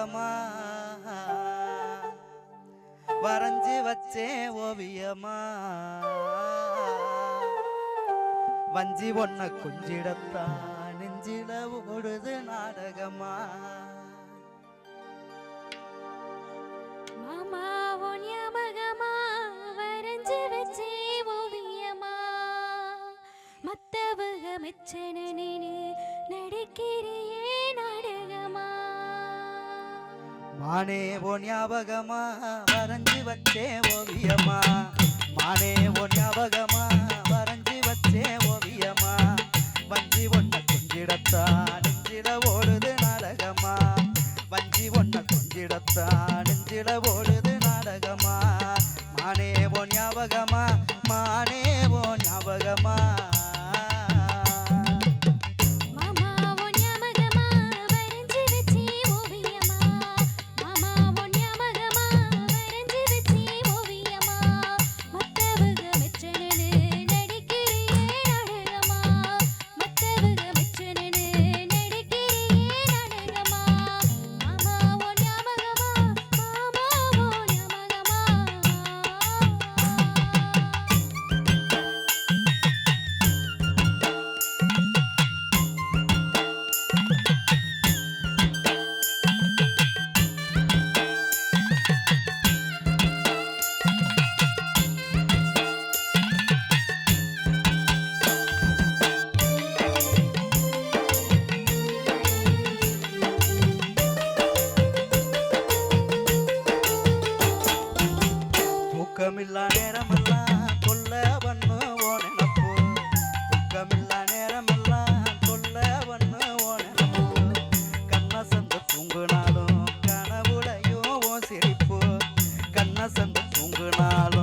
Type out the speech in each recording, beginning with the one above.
ஓவியமா? வரைஞ்சு வச்சேன் ஓவியமா? வஞ்சி ஒன்ன குஞ்சிடத்தா நெஞ்சிட ஓடுது நாடகமா? மத்தவக மெச்சனு நடிக்கிறியே? மானே ஓ ஞாபகமா? வரைஞ்சு வச்சே ஓவியமா மானே ஓ ஞாபகமா? வரைஞ்சு வச்சே ஓவியமா வஞ்சி ஒன்ன கொஞ்சிடத்தா? நெஞ்சிட ஓடுது நாடகமா? வஞ்சி ஒன்ன கொஞ்சிடத்தா? நெஞ்சிட ஓடுது நாடகமா? மானே ஓ ஞாபகமா? மானே ஓ ஞாபகமா? பெருமாளும்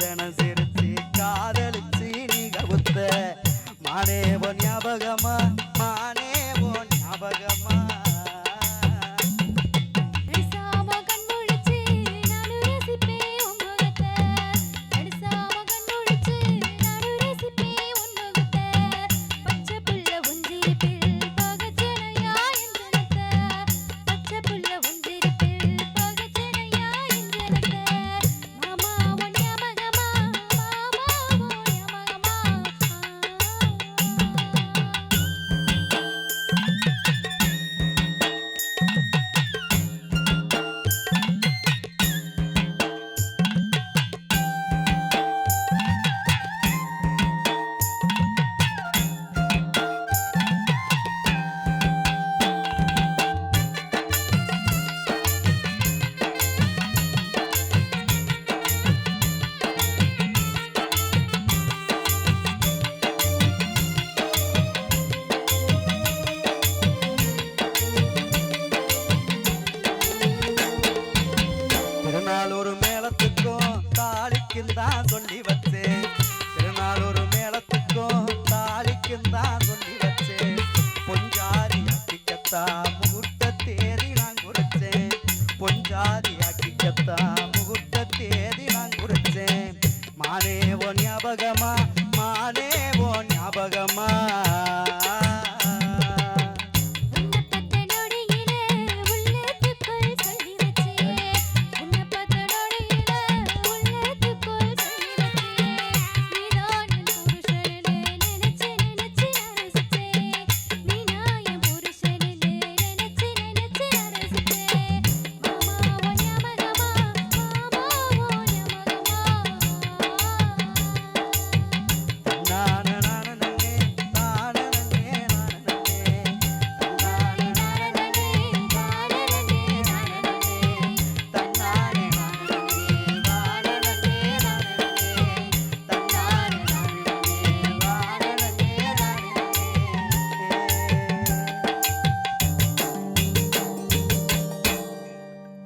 சரண சிற மானே ஓ ஞாபகமா? மானே ஓ ஞாபகமா?